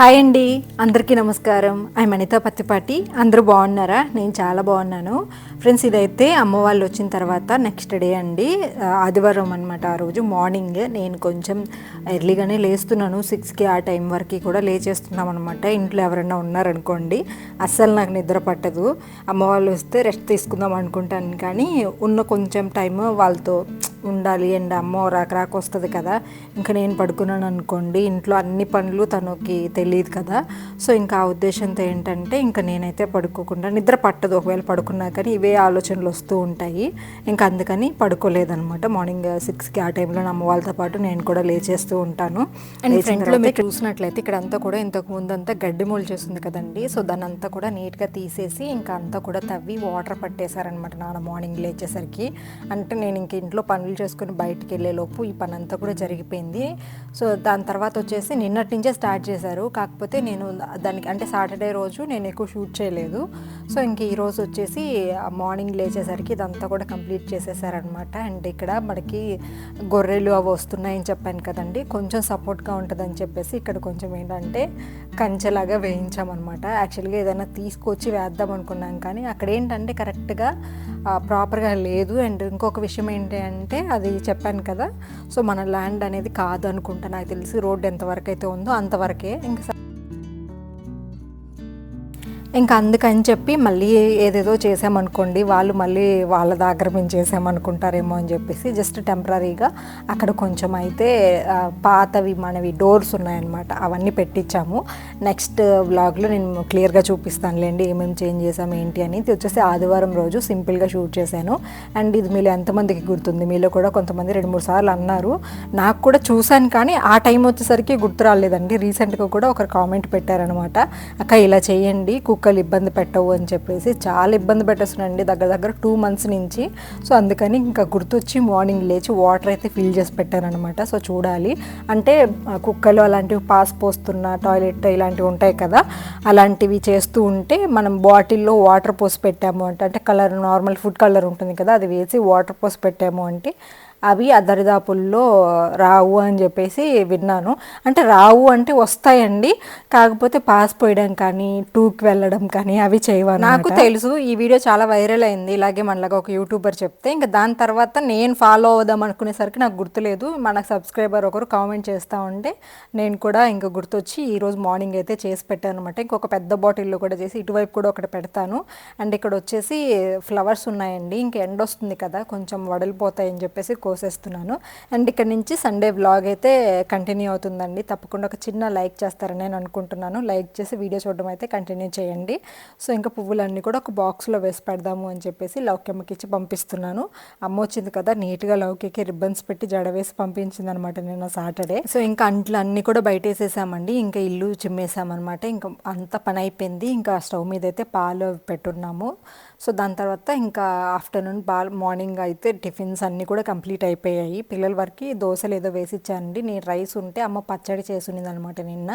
Hi అండి అందరికీ నమస్కారం. ఐ అనిత పత్తిపాటి అందరూ బాగున్నారా? నేను చాలా బాగున్నాను. ఫ్రెండ్స్ ఇదైతే అమ్మ వాళ్ళు వచ్చిన తర్వాత నెక్స్ట్ డే అండి. ఆదివారం అనమాట ఆ రోజు మార్నింగ్ నేను కొంచెం ఎర్లీగానే లేస్తున్నాను. సిక్స్కి ఆ టైం వరకు కూడా లేచేస్తున్నాం అనమాట ఇంట్లో ఎవరైనా ఉన్నారనుకోండి అస్సలు నాకు నిద్ర పట్టదు. అమ్మ వాళ్ళు వస్తే రెస్ట్ తీసుకుందాం అనుకుంటాను కానీ ఉన్న కొంచెం టైం వాళ్ళతో ఉండాలి. అండ్ అమ్మ రాక రాక వస్తుంది కదా. ఇంకా నేను పడుకున్నాను అనుకోండి ఇంట్లో అన్ని పనులు తనకి తెలియదు కదా. సో ఇంకా ఆ ఉద్దేశంతో ఏంటంటే ఇంకా నేనైతే పడుకోకుండా నిద్ర పట్టదు. ఒకవేళ పడుకున్నా కానీ ఇవే ఆలోచనలు వస్తూ ఉంటాయి. ఇంకా అందుకని పడుకోలేదన్నమాట. మార్నింగ్ సిక్స్కి ఆ టైంలో నా అమ్మ వాళ్ళతో పాటు నేను కూడా లేచేస్తూ ఉంటాను. మీరు చూసినట్లయితే ఇక్కడ అంతా కూడా ఇంతకు ముందు అంతా గడ్డి చేస్తుంది కదండి. సో దాన్ని అంతా కూడా నీట్గా తీసేసి ఇంకా అంతా కూడా తవ్వి వాటర్ పట్టేశారనమాట నాన్న మార్నింగ్ లేచేసరికి. అంటే నేను ఇంక ఇంట్లో పనులు చేసుకుని బయటికి వెళ్ళే లోపు ఈ పని అంతా కూడా జరిగిపోయింది. సో దాని తర్వాత వచ్చేసి నిన్నటి నుంచే స్టార్ట్ చేశారు. కాకపోతే నేను దానికి అంటే సాటర్డే రోజు నేను ఎక్కువ షూట్ చేయలేదు. సో ఇంక ఈరోజు వచ్చేసి మార్నింగ్ లేచేసరికి ఇదంతా కూడా కంప్లీట్ చేసేసారనమాట అండ్ ఇక్కడ మనకి గొర్రెలు అవి వస్తున్నాయని చెప్పాను కదండి. కొంచెం సపోర్ట్గా ఉంటుందని చెప్పేసి ఇక్కడ కొంచెం ఏంటంటే కంచెలాగా వేయించామన్నమాట. యాక్చువల్గా ఏదైనా తీసుకొచ్చి వేద్దాం అనుకున్నాం కానీ అక్కడ ఏంటంటే కరెక్ట్గా ప్రాపర్గా లేదు. అండ్ ఇంకొక విషయం ఏంటి అంటే అది చెప్పాను కదా. సో మన ల్యాండ్ అనేది కాదు అనుకుంటా నాకు తెలిసి రోడ్డు ఎంతవరకు అయితే ఉందో అంతవరకే. ఇంకా ఇంకా అందుకని చెప్పి మళ్ళీ ఏదేదో చేసామనుకోండి వాళ్ళు మళ్ళీ వాళ్ళ దగ్గర మేము చేసామనుకుంటారేమో అని చెప్పేసి జస్ట్ టెంపరీగా అక్కడ కొంచెం అయితే పాతవి మనవి డోర్స్ ఉన్నాయన్నమాట అవన్నీ పెట్టించాము. నెక్స్ట్ వ్లాగ్లో నేను క్లియర్గా చూపిస్తానులేండి ఏమేమి చేంజ్ చేసాము ఏంటి అని. ఇది వచ్చేసి ఆదివారం రోజు సింపుల్గా షూట్ చేశాను. అండ్ ఇది మీలో ఎంతమందికి గుర్తుంది? మీలో కూడా కొంతమంది రెండు మూడు సార్లు అన్నారు. నాకు కూడా చూశాను కానీ ఆ టైం వచ్చేసరికి గుర్తు రాలేదండి. రీసెంట్గా కూడా ఒకరు కామెంట్ పెట్టారనమాట అక్క ఇలా చేయండి కుక్ కుక్కలు ఇబ్బంది పెట్టవు అని చెప్పేసి చాలా ఇబ్బంది పెట్టేస్తున్నాయండి దగ్గర దగ్గర టూ మంత్స్ నుంచి. సో అందుకని ఇంకా గుర్తొచ్చి మార్నింగ్ లేచి వాటర్ అయితే ఫిల్ చేసి పెట్టారనమాట సో చూడాలి. అంటే కుక్కలు అలాంటివి పాస్ పోస్తున్న టాయిలెట్ ఇలాంటివి ఉంటాయి కదా అలాంటివి చేస్తూ ఉంటే మనం బాటిల్లో వాటర్ పోసి పెట్టాము అంటే అంటే కలర్ నార్మల్ ఫుడ్ కలర్ ఉంటుంది కదా అది వేసి వాటర్ పోసి పెట్టాము అంటే అవి ఆ దరిదాపుల్లో రావు అని చెప్పేసి విన్నాను. అంటే రావు అంటే వస్తాయండి. కాకపోతే పాస్ పోయడం కానీ టూకి వెళ్ళడం కానీ అవి చేయవాలి నాకు తెలుసు. ఈ వీడియో చాలా వైరల్ అయింది. ఇలాగే మనలాగా ఒక యూట్యూబర్ చెప్తే. ఇంకా దాని తర్వాత నేను ఫాలో అవుదాం అనుకునేసరికి నాకు గుర్తులేదు. మన సబ్స్క్రైబర్ ఒకరు కామెంట్ చేస్తూ ఉంటే నేను కూడా ఇంకా గుర్తొచ్చి ఈరోజు మార్నింగ్ అయితే చేసి పెట్టాను అనమాట ఇంకొక పెద్ద బాటిల్లో కూడా చేసి ఇటువైపు కూడా ఒకటి పెడతాను. అండ్ ఇక్కడ వచ్చేసి ఫ్లవర్స్ ఉన్నాయండి. ఇంకా ఎండ వస్తుంది కదా. కొంచెం వడలిపోతాయని చెప్పేసి కోసేస్తున్నాను. అండ్ ఇక్కడ నుంచి సండే వ్లాగ్ అయితే కంటిన్యూ అవుతుందండి. తప్పకుండా ఒక చిన్న లైక్ చేస్తారని నేను అనుకుంటున్నాను. లైక్ చేసి వీడియో చూడడం అయితే కంటిన్యూ చేయండి. సో ఇంకా పువ్వులన్నీ కూడా ఒక బాక్స్లో వేసి పెడదాము అని చెప్పేసి లౌక్యమ్మకి ఇచ్చి పంపిస్తున్నాను. అమ్మ వచ్చింది కదా నీట్గా లౌక్యకి రిబ్బన్స్ పెట్టి జడ వేసి పంపించింది అనమాట నిన్న సాటర్డే. సో ఇంకా అంట్లు అన్నీ కూడా బయట వేసేసామండి ఇంకా ఇల్లు చిమ్మేసామన్నమాట ఇంకా అంత పని అయిపోయింది. ఇంకా స్టవ్ మీద అయితే పాలు పెట్టున్నాము. సో దాని తర్వాత ఇంకా ఆఫ్టర్నూన్ పాలు మార్నింగ్ అయితే టిఫిన్స్ అన్నీ కూడా కంప్లీట్ అయిపోయాయి. పిల్లల వరకు దోశలు ఏదో వేసి ఇచ్చానండి నేను రైస్ ఉంటే అమ్మ పచ్చడి చేసునింది అనమాట నిన్న.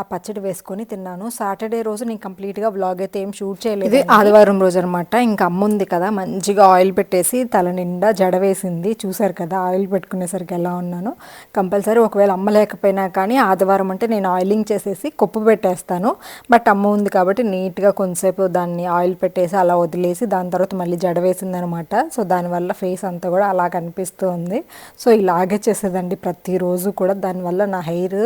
ఆ పచ్చడి వేసుకొని తిన్నాను. సాటర్డే రోజు నేను కంప్లీట్గా వ్లాగ్ అయితే ఏం షూట్ చేయలేదు ఆదివారం రోజు అనమాట. ఇంకా అమ్మ ఉంది కదా మంచిగా ఆయిల్ పెట్టేసి తల నిండా జడ వేసింది. చూసారు కదా ఆయిల్ పెట్టుకునేసరికి ఎలా ఉన్నాను. కంపల్సరీ ఒకవేళ అమ్మ లేకపోయినా కానీ ఆదివారం అంటే నేను ఆయిలింగ్ చేసేసి కొప్పు పెట్టేస్తాను. బట్ అమ్మ ఉంది కాబట్టి నీట్గా కొంతసేపు దాన్ని ఆయిల్ పెట్టేసి అలా వదిలేసి దాని తర్వాత మళ్ళీ జడ వేసింది అనమాట సో దానివల్ల ఫేస్ అంతా కూడా అలా కనిపిస్తుంది. సో ఇలాగే చేసేదండి ప్రతిరోజు కూడా. దానివల్ల నా హెయిర్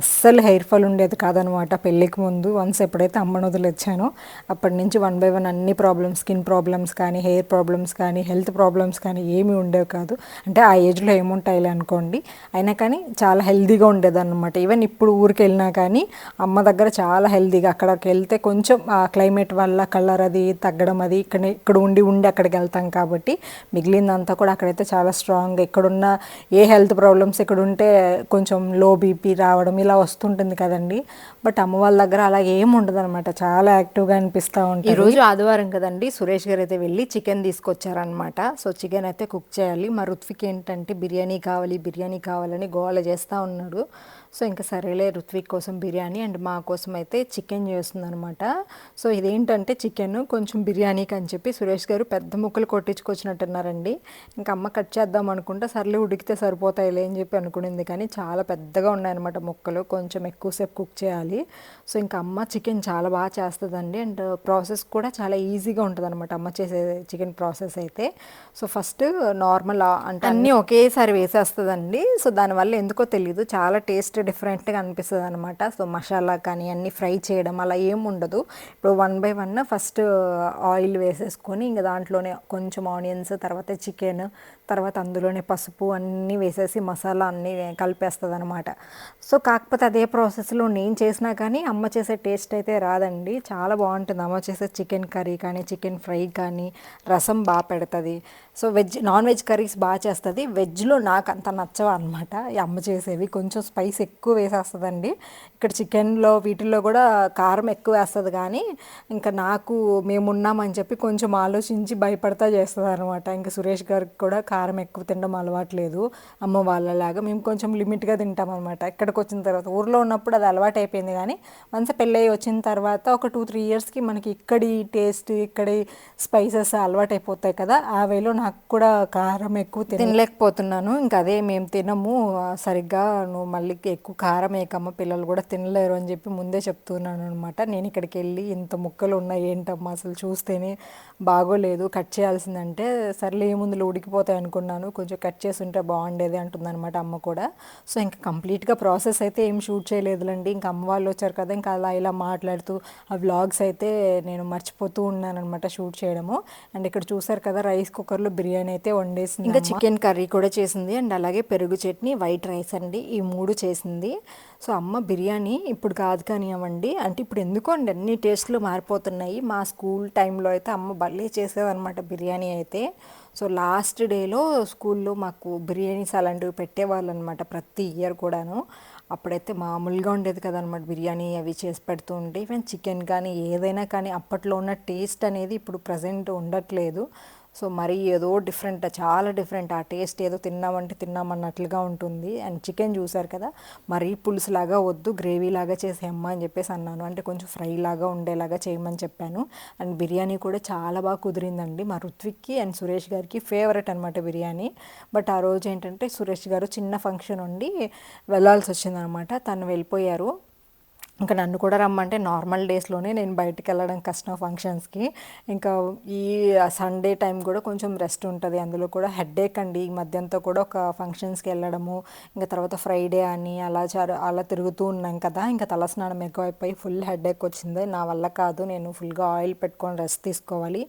అస్సలు హెయిర్ ఫాల్ ఉండేది కాదనమాట పెళ్ళికి ముందు. వన్స్ ఎప్పుడైతే అమ్మను వదిలేచ్చానో అప్పటి నుంచి వన్ బై వన్ అన్ని ప్రాబ్లమ్స్ స్కిన్ ప్రాబ్లమ్స్ కానీ హెయిర్ ప్రాబ్లమ్స్ కానీ హెల్త్ ప్రాబ్లమ్స్ కానీ ఏమీ ఉండేవి కాదు. అంటే ఆ ఏజ్లో ఏముంటాయిలే అనుకోండి. అయినా కానీ చాలా హెల్తీగా ఉండేదన్నమాట. ఈవెన్ ఇప్పుడు ఊరికి వెళ్ళినా కానీ అమ్మ దగ్గర చాలా హెల్తీగా అక్కడికి వెళ్తే కొంచెం ఆ క్లైమేట్ వల్ల కలర్ అది తగ్గడం అది ఇక్కడ ఇక్కడ ఉండి ఉండి అక్కడికి వెళ్తాం కాబట్టి మిగిలిందంతా కూడా అక్కడైతే చాలా స్ట్రాంగ్. ఇక్కడున్న ఏ హెల్త్ ప్రాబ్లమ్స్ ఇక్కడ ఉంటే కొంచెం లో బీపీ రావడం ఇలా వస్తుంటుంది కదండి. బట్ అమ్మ వాళ్ళ దగ్గర అలా ఏం ఉండదు అనమాట చాలా యాక్టివ్గా అనిపిస్తూ ఉంటుంది. ఈరోజు రోజు ఆదివారం కదండి సురేష్ గారు అయితే వెళ్ళి చికెన్ తీసుకొచ్చారనమాట సో చికెన్ అయితే కుక్ చేయాలి. మా రుత్విక్ ఏంటంటే బిర్యానీ కావాలి బిర్యానీ కావాలని గోల చేస్తూ ఉన్నాడు. సో ఇంకా సరేలే ఋత్విక్ కోసం బిర్యానీ అండ్ మా కోసం అయితే చికెన్ చేస్తుందనమాట సో ఇదేంటంటే చికెన్ కొంచెం బిర్యానీకి అని చెప్పి సురేష్ గారు పెద్ద ముక్కలు కొట్టించుకొచ్చినట్టున్నారండి. ఇంకా అమ్మ కట్ చేద్దాం అనుకుంటే సర్లే ఉడికితే సరిపోతాయిలే అని చెప్పి అనుకునింది కానీ చాలా పెద్దగా ఉన్నాయన్నమాట ముక్కలు. కొంచెం ఎక్కువసేపు కుక్ చేయాలి. సో ఇంకా అమ్మ చికెన్ చాలా బాగా చేస్తుందండి అండ్ ప్రాసెస్ కూడా చాలా ఈజీగా ఉంటుంది అనమాట అమ్మ చేసే చికెన్ ప్రాసెస్ అయితే. సో ఫస్ట్ నార్మల్ అంటే అన్నీ ఒకేసారి వేసేస్తుందండి. సో దానివల్ల ఎందుకో తెలియదు చాలా టేస్ట్ డిఫరెంట్గా అనిపిస్తుంది అనమాట సో మసాలా కానీ అన్నీ ఫ్రై చేయడం అలా ఏం ఉండదు. ఇప్పుడు one by one first oil వేసేసుకొని ఇంకా దాంట్లోనే కొంచెం ఆనియన్స్ తర్వాత చికెన్ తర్వాత అందులోనే పసుపు అన్నీ వేసేసి మసాలా అన్నీ కలిపేస్తుంది అనమాట సో కాకపోతే అదే ప్రాసెస్లో నేను చేసినా కానీ అమ్మ చేసే టేస్ట్ అయితే రాదండి. చాలా బాగుంటుంది అమ్మ చేసే చికెన్ కర్రీ కానీ చికెన్ ఫ్రై కానీ రసం బాగా పెడుతుంది. So veg non veg curries బాగా చేస్తుంది. వెజ్లో నాకు అంత నచ్చవు అనమాట ఈ అమ్మ చేసేవి. కొంచెం స్పైస్ ఎక్కువ వేసేస్తుందండి. ఇక్కడ చికెన్లో వీటిల్లో కూడా కారం ఎక్కువ వేస్తుంది కానీ ఇంకా నాకు మేమున్నామని చెప్పి కొంచెం ఆలోచించి భయపడతా చేస్తుంది అనమాట ఇంకా సురేష్ గారికి కూడా కారం ఎక్కువ తినడం అలవాట్లేదు. అమ్మ వాళ్ళలాగా మేము కొంచెం లిమిట్గా తింటాం అనమాట ఇక్కడికి వచ్చిన తర్వాత ఊర్లో ఉన్నప్పుడు అది అలవాటు అయిపోయింది కానీ వన్స్ పెళ్ళయి వచ్చిన తర్వాత ఒక టూ త్రీ ఇయర్స్కి మనకి ఇక్కడి టేస్ట్ ఇక్కడి స్పైసెస్ అలవాటు అయిపోతాయి కదా ఆ వేలో నాకు కూడా కారం ఎక్కువ తినలేకపోతున్నాను. ఇంకా అదే మేము తినము. సరిగ్గా నువ్వు మళ్ళీ ఎక్కువ కారం వేయకమ్మ పిల్లలు కూడా తినలేరు అని చెప్పి ముందే చెప్తున్నాను అనమాట నేను ఇక్కడికి వెళ్ళి ఇంత ముక్కలు ఉన్నాయి ఏంటమ్మా? అసలు చూస్తేనే బాగోలేదు. కట్ చేయాల్సిందంటే సర్లే ఏముందులో ఉడికిపోతాయి అనుకున్నాను. కొంచెం కట్ చేసి ఉంటే బాగుండేది అంటుందన్నమాట అమ్మ కూడా. సో ఇంకా కంప్లీట్గా ప్రాసెస్ అయితే ఏం షూట్ చేయలేదులండి. ఇంకా అమ్మ వాళ్ళు వచ్చారు కదా ఇంకా అలా ఇలా మాట్లాడుతూ ఆ వ్లాగ్స్ అయితే నేను మర్చిపోతూ ఉన్నాను అనమాట షూట్ చేయడము. అండ్ ఇక్కడ చూసారు కదా రైస్ కుక్కర్లో బిర్యానీ అయితే వండేసింది ఇంకా చికెన్ కర్రీ కూడా చేసింది అండ్ అలాగే పెరుగు చట్నీ వైట్ రైస్ అండి ఈ మూడు చేసింది. సో అమ్మ బిర్యానీ ఇప్పుడు కాదు కానివ్వండి అంటే ఇప్పుడు ఎందుకో అండి అన్ని టేస్ట్లు మారిపోతున్నాయి. మా స్కూల్ టైంలో అయితే అమ్మ భలే చేసేదన్నమాట బిర్యానీ అయితే. సో లాస్ట్ డేలో స్కూల్లో మాకు బిర్యానీస్ అలాంటివి పెట్టేవాళ్ళు అనమాట ప్రతి ఇయర్ కూడాను. అప్పుడైతే మామూలుగా ఉండేది కదనమాట బిర్యానీ అవి చేసి పెడుతూ ఉంటే. ఈవెన్ చికెన్ కానీ ఏదైనా కానీ అప్పట్లో ఉన్న టేస్ట్ అనేది ఇప్పుడు ప్రజెంట్ ఉండట్లేదు. సో మరి ఏదో డిఫరెంట్ చాలా డిఫరెంట్ ఆ టేస్ట్ ఏదో తిన్నామంటే తిన్నామన్నట్లుగా ఉంటుంది. అండ్ చికెన్ చూసారు కదా మరీ పులుసు లాగా వద్దు గ్రేవీ లాగా చేసేయమ్మా అని చెప్పేసి అన్నాను. అంటే కొంచెం ఫ్రై లాగా ఉండేలాగా చేయమని చెప్పాను. అండ్ బిర్యానీ కూడా చాలా బాగా కుదిరిందండి. మా ఋత్విక్కి అండ్ సురేష్ గారికి ఫేవరెట్ అనమాట బిర్యానీ. బట్ ఆ రోజు ఏంటంటే సురేష్ గారు చిన్న ఫంక్షన్ ఉండి వెళ్ళాల్సి వచ్చిందనమాట తను వెళ్ళిపోయారు. ఇంకా నన్ను కూడా రమ్మంటే నార్మల్ డేస్లోనే నేను బయటికి వెళ్ళడం కష్టం ఫంక్షన్స్కి. ఇంకా ఈ సండే టైం కూడా కొంచెం రెస్ట్ ఉంటుంది. అందులో కూడా హెడేక్ అండి. ఈ మధ్యంతో కూడా ఒక ఫంక్షన్స్కి వెళ్ళడము ఇంకా తర్వాత ఫ్రైడే అని అలా చారు అలా తిరుగుతూ ఉన్నాం కదా. ఇంకా తలస్నానం ఎక్కువైపోయి ఫుల్ హెడేక్ వచ్చింది. నా వల్ల కాదు. నేను ఫుల్గా ఆయిల్ పెట్టుకొని రెస్ట్ తీసుకోవాలి.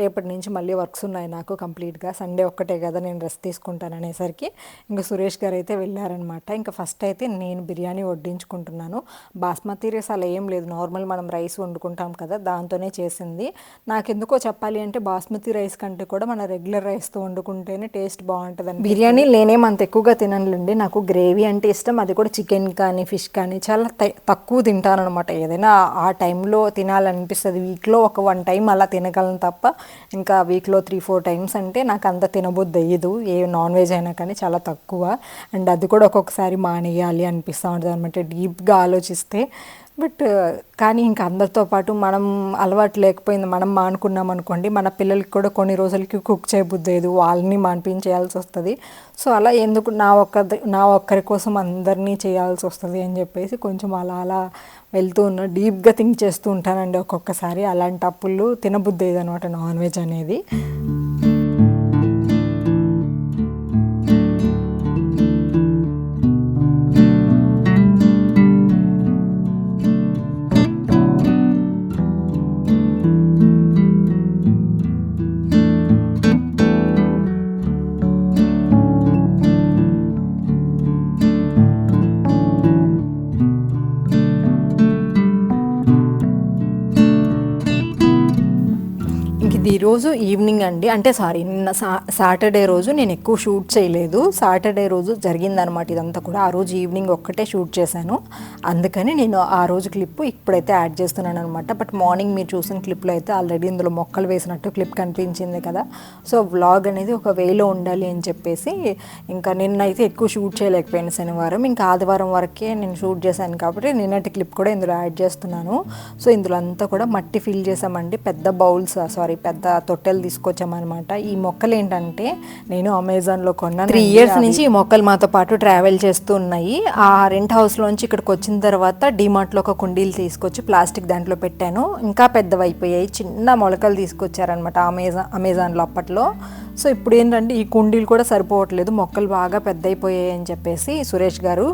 రేపటి నుంచి మళ్ళీ వర్క్స్ ఉన్నాయి నాకు కంప్లీట్గా. సండే ఒక్కటే కదా నేను రెస్ట్ తీసుకుంటాను అనేసరికి ఇంకా సురేష్ గారు అయితే వెళ్ళారనమాట. ఇంకా ఫస్ట్ అయితే నేను బిర్యానీ వడ్డించుకుంటున్నాను. బాస్మతి రైస్ అలా ఏం లేదు. నార్మల్ మనం రైస్ వండుకుంటాం కదా దాంతోనే చేసింది. నాకెందుకో చెప్పాలి అంటే బాస్మతి రైస్ కంటే కూడా మన రెగ్యులర్ రైస్తో వండుకుంటేనే టేస్ట్ బాగుంటుంది బిర్యానీ నేనేం అంత ఎక్కువగా తిననులేండి. నాకు గ్రేవీ అంటే ఇష్టం. అది కూడా చికెన్ కానీ ఫిష్ కానీ చాలా తక్కువ తింటాను అనమాట ఏదైనా ఆ టైంలో తినాలనిపిస్తుంది. వీక్లో ఒక వన్ టైం అలా తినగలను తప్ప ఇంకా వీక్లో త్రీ ఫోర్ టైమ్స్ అంటే నాకు అంత తినబుద్ధి అయ్యదు. ఏ నాన్ వెజ్ అయినా కానీ చాలా తక్కువ. అండ్ అది కూడా ఒక్కొక్కసారి మానేయాలి అనిపిస్తూ ఉంటుంది అనమాట డీప్గా ఆలోచిస్తే బట్ కానీ ఇంకా అందరితో పాటు మనం అలవాటు లేకపోయింది మనం మానుకున్నాం అనుకోండి మన పిల్లలకి కూడా కొన్ని రోజులకి కుక్ చేయబుద్దేదు వాళ్ళని మాన్పించేయాల్సి వస్తుంది. సో అలా ఎందుకు నా ఒక్క నా ఒక్కరి కోసం అందరినీ చేయాల్సి వస్తుంది అని చెప్పేసి కొంచెం అలా అలా వెళ్తూ ఉన్నా డీప్గా థింక్ చేస్తూ ఉంటానండి ఒక్కొక్కసారి. అలాంటి అప్పులు తినబుద్దేది అనమాట నాన్ వెజ్ అనేది. ఈరోజు ఈవినింగ్ అండి. అంటే సారీ నిన్న సా సాటర్డే రోజు నేను ఎక్కువ షూట్ చేయలేదు. సాటర్డే రోజు జరిగిందనమాట ఇదంతా కూడా. ఆ రోజు ఈవినింగ్ ఒక్కటే షూట్ చేశాను. అందుకని నేను ఆ రోజు క్లిప్ ఇప్పుడైతే యాడ్ చేస్తున్నాను అనమాట బట్ మార్నింగ్ మీరు చూసిన క్లిప్లో అయితే ఆల్రెడీ ఇందులో మొక్కలు వేసినట్టు క్లిప్ కనిపించింది కదా. సో వ్లాగ్ అనేది ఒక వేలో ఉండాలి అని చెప్పేసి ఇంకా నిన్నైతే ఎక్కువ షూట్ చేయలేకపోయాను శనివారం. ఇంకా ఆదివారం వరకే నేను షూట్ చేశాను కాబట్టి నిన్నటి క్లిప్ కూడా ఇందులో యాడ్ చేస్తున్నాను. సో ఇందులో అంతా కూడా మట్టి ఫిల్ చేసామండి పెద్ద బౌల్స్ సారీ పెద్ద తొట్టెలు తీసుకొచ్చామన్నమాట. ఈ మొక్కలు ఏంటంటే నేను అమెజాన్లో కొన్నాను. త్రీ ఇయర్స్ నుంచి ఈ మొక్కలు మాతో పాటు ట్రావెల్ చేస్తూ ఉన్నాయి. ఆ రెంట్ హౌస్లోంచి ఇక్కడికి వచ్చిన తర్వాత డిమార్ట్లో ఒక కుండీలు తీసుకొచ్చి ప్లాస్టిక్ దాంట్లో పెట్టాను. ఇంకా పెద్దవైపోయాయి. చిన్న మొలకలు తీసుకొచ్చారనమాట అమెజాన్ అమెజాన్లో అప్పట్లో. సో ఇప్పుడు ఏంటంటే ఈ కుండీలు కూడా సరిపోవట్లేదు మొక్కలు బాగా పెద్ద అయిపోయాయి అని చెప్పేసి సురేష్ గారు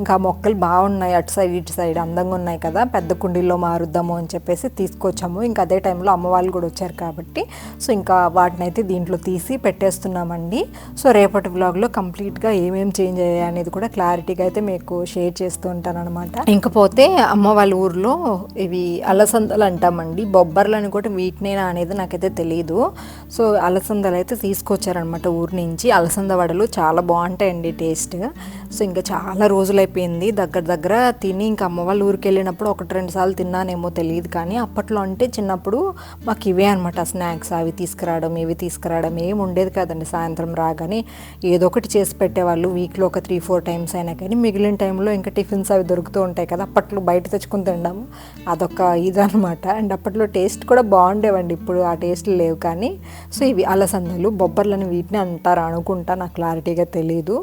ఇంకా మొక్కలు బాగున్నాయి అటు సైడ్ ఇటు సైడ్ అందంగా ఉన్నాయి కదా పెద్ద కుండీల్లో మారుద్దాము అని చెప్పేసి తీసుకొచ్చాము. ఇంకా అదే టైంలో అమ్మవాళ్ళు కూడా వచ్చారు కాబట్టి సో ఇంకా వాటిని అయితే దీంట్లో తీసి పెట్టేస్తున్నామండి. సో రేపటి వ్లాగ్లో కంప్లీట్గా ఏమేమి చేంజ్ అయ్యాయి అనేది కూడా క్లారిటీగా అయితే మీకు షేర్ చేస్తూ ఉంటాను అనమాట ఇంకపోతే అమ్మ వాళ్ళ ఊర్లో ఇవి అలసందలు అంటామండి. బొబ్బర్లు అని కూడా వీటినేనా అనేది నాకైతే తెలియదు సో అలసందలు అయితే తీసుకొచ్చారనమాట ఊరి నుంచి. అలసంద వడలు చాలా బాగుంటాయండి టేస్ట్ సో ఇంకా చాలా రోజులు అయిపోయింది దగ్గర దగ్గర తిని ఇంకా అమ్మ వాళ్ళ ఊరికి వెళ్ళినప్పుడు ఒకటి రెండు సార్లు తిన్నానేమో తెలియదు కానీ అప్పట్లో అంటే చిన్నప్పుడు మాకు ఇవే అనమాట స్నాక్స్ అవి తీసుకురావడం ఇవి తీసుకురావడం ఏమి ఉండేది కదండి సాయంత్రం రాగానే. ఏదో ఒకటి చేసి పెట్టేవాళ్ళు వీక్లో ఒక త్రీ ఫోర్ టైమ్స్ అయినా కానీ మిగిలిన టైంలో ఇంకా టిఫిన్స్ అవి దొరుకుతూ ఉంటాయి కదా అప్పట్లో బయట తెచ్చుకుని తినడం అదొక ఇదనమాట అండ్ అప్పట్లో టేస్ట్ కూడా బాగుండేవండి ఇప్పుడు ఆ టేస్ట్ లేవు కానీ. సో ఇవి అలసందలు బొబ్బర్లని వీటిని అంటారు అనుకుంటా నాకు క్లారిటీగా తెలియదు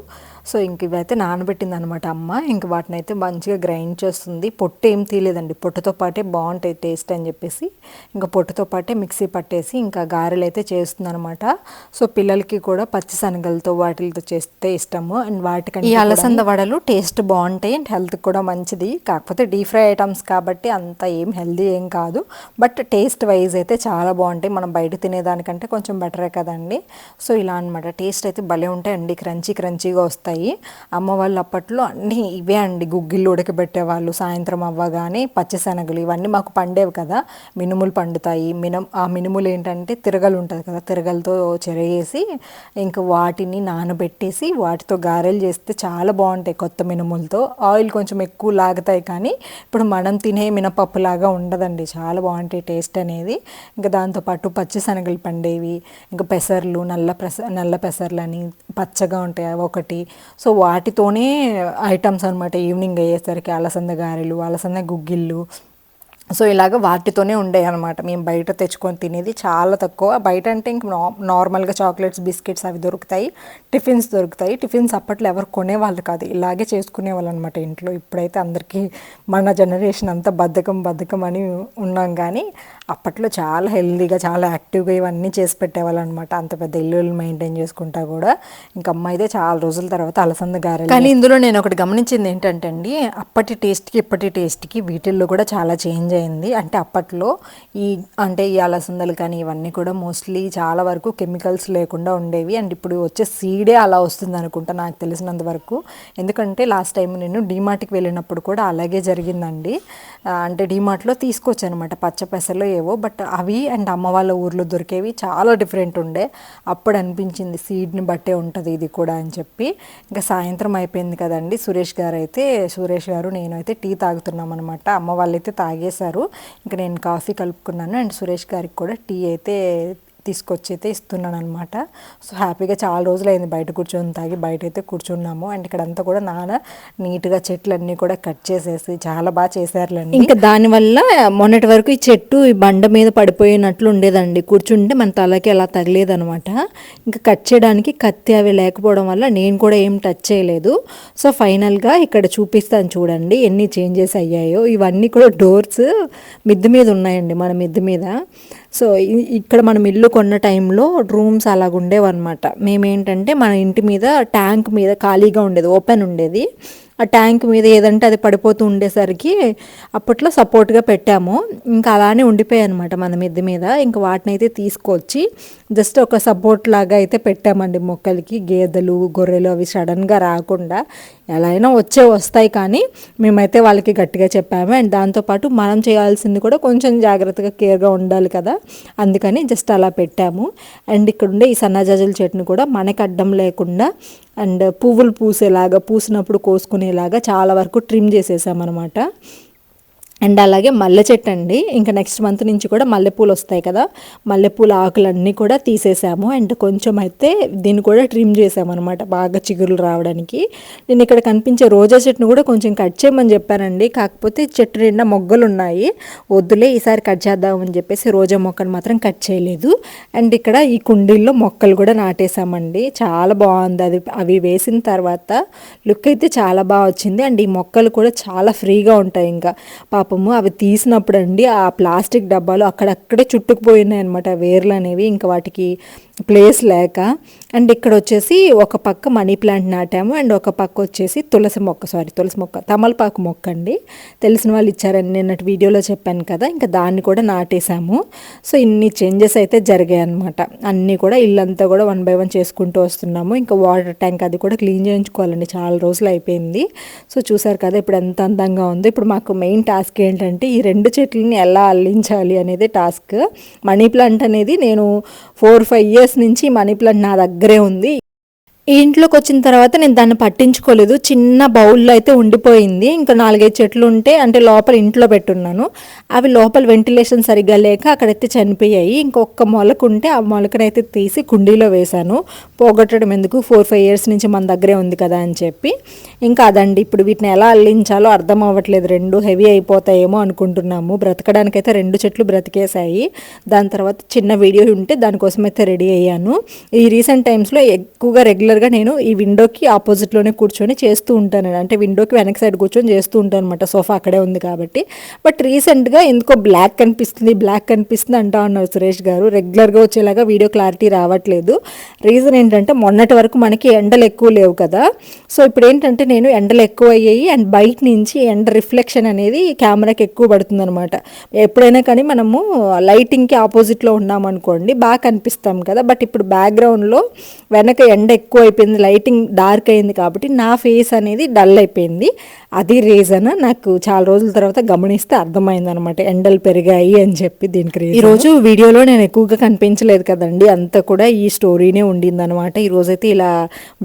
సో ఇంక ఇవైతే నానబెట్టింది అనమాట అమ్మ. ఇంక వాటిని అయితే మంచిగా గ్రైండ్ చేస్తుంది. పొట్టు ఏం తీయలేదండి. పొట్టుతో పాటే బాగుంటాయి టేస్ట్ అని చెప్పేసి. ఇంకా పొట్టుతో పాటే మిక్సీ పట్టేసి ఇంకా గారెలు అయితే చేస్తుంది అనమాట సో పిల్లలకి కూడా పచ్చి శనగలతో వాటితో చేస్తే ఇష్టము. అండ్ వాటికంటే ఈ అలసంద వడలు టేస్ట్ బాగుంటాయి అండ్ హెల్త్ కూడా మంచిది. కాకపోతే డీప్ ఫ్రై ఐటమ్స్ కాబట్టి అంత ఏం హెల్దీ ఏం కాదు. బట్ టేస్ట్ వైజ్ అయితే చాలా బాగుంటాయి. మనం బయట తినేదానికంటే కొంచెం బెటరే కదండి. సో ఇలా అనమాట టేస్ట్ అయితే భలే ఉంటాయండి. క్రంచీ క్రంచీగా వస్తాయి. అమ్మ వాళ్ళు అప్పట్లో అన్నీ ఇవే అండి. గుగ్గిళ్ళు ఉడకబెట్టేవాళ్ళు సాయంత్రం అవ్వగానే పచ్చిశనగలు ఇవన్నీ మాకు పండేవి కదా. మినుములు పండుతాయి. మినం ఆ మినుములు ఏంటంటే తిరగలు ఉంటుంది కదా. తిరగలతో చెరగేసి ఇంకా వాటిని నానబెట్టేసి వాటితో గారెలు చేస్తే చాలా బాగుంటాయి కొత్త మినుములతో. ఆయిల్ కొంచెం ఎక్కువ లాగుతాయి కానీ ఇప్పుడు మనం తినే మినపప్పు లాగా ఉండదండి. చాలా బాగుంటాయి టేస్ట్ అనేది. ఇంకా దాంతోపాటు పచ్చిశనగలు పండేవి. ఇంకా పెసర్లు నల్ల పెస నల్ల పెసర్లు అని పచ్చగా ఉంటాయి. అవి ఒకటి. సో వాటితోనే ఐటమ్స్ అనమాట ఈవినింగ్ అయ్యేసరికి అలసంద గారెలు అలసంద గుగ్గిళ్ళు. సో ఇలాగ వాటితోనే ఉండేవి అనమాట మేము బయట తెచ్చుకొని తినేది చాలా తక్కువ. బయట అంటే ఇంక నా నార్మల్గా చాక్లెట్స్ బిస్కెట్స్ అవి దొరుకుతాయి. టిఫిన్స్ దొరుకుతాయి. టిఫిన్స్ అప్పట్లో ఎవరు కొనేవాళ్ళు కాదు. ఇలాగే చేసుకునేవాళ్ళు అనమాట ఇంట్లో. ఇప్పుడైతే అందరికీ మన జనరేషన్ అంతా బద్ధకం బద్ధకం అని ఉన్నాం కానీ అప్పట్లో చాలా హెల్దీగా చాలా యాక్టివ్గా ఇవన్నీ చేసి పెట్టేవాళ్ళు అనమాట అంత పెద్ద ఇల్లు మెయింటైన్ చేసుకుంటా కూడా. ఇంకా అమ్మ అయితే చాలా రోజుల తర్వాత అలసంద గారెలు కానీ ఇందులో నేను ఒకటి గమనించింది ఏంటంటే అండి అప్పటి టేస్ట్కి ఇప్పటి టేస్ట్కి వీటిల్లో కూడా చాలా చేంజ్ అయింది. అంటే అప్పట్లో ఈ అంటే ఈ అలసందలు కానీ ఇవన్నీ కూడా మోస్ట్లీ చాలా వరకు కెమికల్స్ లేకుండా ఉండేవి. అండ్ ఇప్పుడు వచ్చే సీడే అలా వస్తుంది అనుకుంటా నాకు తెలిసినంత వరకు. ఎందుకంటే లాస్ట్ టైం నేను డీమార్ట్కి వెళ్ళినప్పుడు కూడా అలాగే జరిగిందండి. అంటే డీమార్ట్లో తీసుకొచ్చాను అనమాట పచ్చ పెసలు దొరికేవో బట్ అవి అండ్ అమ్మ వాళ్ళ ఊర్లో దొరికేవి చాలా డిఫరెంట్ ఉండే. అప్పుడు అనిపించింది సీడ్ని బట్టే ఉంటుంది ఇది కూడా అని చెప్పి. ఇంకా సాయంత్రం అయిపోయింది కదండి సురేష్ గారు అయితే సురేష్ గారు నేను అయితే టీ తాగుతున్నాం అనమాట అమ్మ వాళ్ళు అయితే తాగేశారు. ఇంకా నేను కాఫీ కలుపుకున్నాను అండ్ సురేష్ గారికి కూడా టీ అయితే తీసుకొచ్చి అయితే ఇస్తున్నాను అనమాట సో హ్యాపీగా చాలా రోజులైంది బయట కూర్చొని తాగి బయట అయితే కూర్చున్నాము. అండ్ ఇక్కడంతా కూడా నాన్న నీట్గా చెట్లన్నీ కూడా కట్ చేసేసి చాలా బాగా చేశారులేండి. ఇంకా దానివల్ల మొన్నటి వరకు ఈ చెట్టు ఈ బండ మీద పడిపోయినట్లు ఉండేదండి. కూర్చుంటే మన తలకి అలా తగిలేదనమాట ఇంకా కట్ చేయడానికి కత్తి అవి లేకపోవడం వల్ల నేను కూడా ఏం టచ్ చేయలేదు. సో ఫైనల్గా ఇక్కడ చూపిస్తాను చూడండి ఎన్ని చేంజెస్ అయ్యాయో. ఇవన్నీ కూడా డోర్స్ మిద్ది మీద ఉన్నాయండి మన మిద్ది మీద. సో ఇక్కడ మనం ఇల్లు కొన్న టైంలో రూమ్స్ అలాగ ఉండేవన్నమాట మేమేంటంటే మన ఇంటి మీద ట్యాంక్ మీద ఖాళీగా ఉండేది ఓపెన్ ఉండేది. ఆ ట్యాంక్ మీద ఏదంటే అది పడిపోతూ ఉండేసరికి అప్పట్లో సపోర్ట్గా పెట్టాము. ఇంకా అలానే ఉండిపోయాయి అనమాట మన మిద్దె మీద. ఇంకా వాటిని అయితే తీసుకొచ్చి జస్ట్ ఒక సపోర్ట్ లాగా అయితే పెట్టామండి మొక్కలకి. గేదెలు గొర్రెలు అవి సడన్గా రాకుండా ఎలా అయినా వచ్చే వస్తాయి కానీ మేమైతే వాళ్ళకి గట్టిగా చెప్పాము. అండ్ దాంతోపాటు మనం చేయాల్సింది కూడా కొంచెం జాగ్రత్తగా కేర్గా ఉండాలి కదా. అందుకని జస్ట్ అలా పెట్టాము. అండ్ ఇక్కడ ఉండే ఈ సన్నజాజుల చెట్టును కూడా మనకి అడ్డం లేకుండా అండ్ పువ్వులు పూసేలాగా పూసినప్పుడు కోసుకునేలాగా చాలా వరకు ట్రిమ్ చేసేసామన్నమాట. అండ్ అలాగే మల్లె చెట్టు అండి. ఇంకా నెక్స్ట్ మంత్ నుంచి కూడా మల్లెపూలు వస్తాయి కదా. మల్లెపూల ఆకులన్నీ కూడా తీసేసాము. అండ్ కొంచెం అయితే దీన్ని కూడా ట్రిమ్ చేసాము అనమాట బాగా చిగురులు రావడానికి. నేను ఇక్కడ కనిపించే రోజా చెట్టును కూడా కొంచెం కట్ చేయమని చెప్పానండి. కాకపోతే చెట్టు నిండా మొగ్గలు ఉన్నాయి. వద్దులే ఈసారి కట్ చేద్దామని చెప్పేసి రోజా మొక్కను మాత్రం కట్ చేయలేదు. అండ్ ఇక్కడ ఈ కుండీల్లో మొక్కలు కూడా నాటేసామండి. చాలా బాగుంది అది. అవి వేసిన తర్వాత లుక్ అయితే చాలా బాగా వచ్చింది. అండ్ ఈ మొక్కలు కూడా చాలా ఫ్రీగా ఉంటాయి ఇంకా. పాపము అవి తీసినప్పుడు అండి ఆ ప్లాస్టిక్ డబ్బాలు అక్కడక్కడే చుట్టుకుపోయినాయి అనమాట వేర్లు అనేవి ఇంకా వాటికి ప్లేస్ లేక అండ్ ఇక్కడ వచ్చేసి ఒక పక్క మనీ ప్లాంట్ నాటాము అండ్ ఒక పక్క వచ్చేసి తులసి మొక్క సారీ తులసి మొక్క తమలపాకు మొక్క అండి. తెలిసిన వాళ్ళు ఇచ్చారని నిన్నటి వీడియోలో చెప్పాను కదా ఇంకా దాన్ని కూడా నాటేశాము. సో ఇన్ని చేంజెస్ అయితే జరిగాయి అనమాట అన్నీ కూడా ఇల్లంతా కూడా వన్ బై వన్ చేసుకుంటూ వస్తున్నాము. ఇంకా వాటర్ ట్యాంక్ అది కూడా క్లీన్ చేయించుకోవాలండి చాలా రోజులు అయిపోయింది. సో చూసారు కదా ఇప్పుడు ఎంత అందంగా ఉందో. ఇప్పుడు మాకు మెయిన్ టాస్క్ ఏంటంటే ఈ రెండు చెట్లని ఎలా అల్లించాలి అనేది టాస్క్. మనీ ప్లాంట్ అనేది నేను ఫోర్ ఫైవ్ ఇయర్స్ నుంచి మనీ ప్లాంట్ నా దగ్గరే ఉంది. ఇంట్లోకి వచ్చిన తర్వాత నేను దాన్ని పట్టించుకోలేదు. చిన్న బౌల్లో అయితే ఉండిపోయింది. ఇంకా నాలుగైదు చెట్లు ఉంటే అంటే లోపల ఇంట్లో పెట్టున్నాను. అవి లోపల వెంటిలేషన్ సరిగ్గా లేక అక్కడైతే చనిపోయాయి. ఇంకొక మొలక ఉంటే ఆ మొలకనైతే తీసి కుండీలో వేశాను. పోగొట్టడం ఎందుకు? ఫోర్ ఫైవ్ ఇయర్స్ నుంచి మన దగ్గరే ఉంది కదా అని చెప్పి. ఇంకా అదండి ఇప్పుడు వీటిని ఎలా అల్లించాలో అర్థం అవ్వట్లేదు. రెండు హెవీ అయిపోతాయేమో అనుకుంటున్నాము. బ్రతకడానికైతే రెండు చెట్లు బ్రతికేశాయి. దాని తర్వాత చిన్న వీడియో ఉంటే దానికోసం అయితే రెడీ అయ్యాను. ఈ రీసెంట్ టైమ్స్లో ఎక్కువగా రెగ్యులర్ రెగ్యులర్గా నేను ఈ విండోకి ఆపోజిట్లోనే కూర్చొని చేస్తూ ఉంటాను. అంటే విండోకి వెనక సైడ్ కూర్చొని చేస్తూ ఉంటాను అనమాట సోఫా అక్కడే ఉంది కాబట్టి. బట్ రీసెంట్గా ఎందుకో బ్లాక్ కనిపిస్తుంది బ్లాక్ కనిపిస్తుంది అంటా ఉన్నారు సురేష్ గారు. రెగ్యులర్గా వచ్చేలాగా వీడియో క్లారిటీ రావట్లేదు. రీజన్ ఏంటంటే మొన్నటి వరకు మనకి ఎండలు ఎక్కువ లేవు కదా. సో ఇప్పుడు ఏంటంటే నేను ఎండలు ఎక్కువ అయ్యాయి అండ్ బయట నుంచి ఎండ రిఫ్లెక్షన్ అనేది కెమెరాకి ఎక్కువ పడుతుంది అనమాట ఎప్పుడైనా కానీ మనము లైటింగ్కి ఆపోజిట్లో ఉన్నామనుకోండి బాగా కనిపిస్తాం కదా. బట్ ఇప్పుడు బ్యాక్గ్రౌండ్లో వెనక ఎండ ఎక్కువ అయిపోయింది లైటింగ్ డార్క్ అయింది కాబట్టి నా ఫేస్ అనేది డల్ అయిపోయింది. అది రీజన్ నాకు చాలా రోజుల తర్వాత గమనిస్తే అర్థమైంది అనమాట ఎండలు పెరిగాయి అని చెప్పి దీనికి ఈ రోజు వీడియోలో నేను ఎక్కువగా కనిపించలేదు కదండి అంతా కూడా ఈ స్టోరీనే ఉండింది అనమాట ఈరోజైతే ఇలా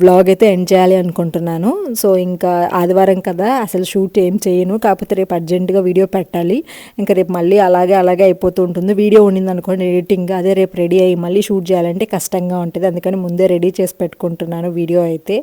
బ్లాగ్ అయితే ఎండ్ చేయాలి అనుకుంటున్నాను. సో ఇంకా ఆదివారం కదా అసలు షూట్ ఏం చేయను కాకపోతే రేపు అర్జెంటుగా వీడియో పెట్టాలి. ఇంకా రేపు మళ్ళీ అలాగే అలాగే అయిపోతూ ఉంటుంది. వీడియో ఉండింది అనుకోండి ఎడిటింగ్ అదే రేపు రెడీ అయ్యి మళ్ళీ షూట్ చేయాలంటే కష్టంగా ఉంటుంది అందుకని ముందే రెడీ చేసి పెట్టుకుంటున్నాను. వీడియో అయితే.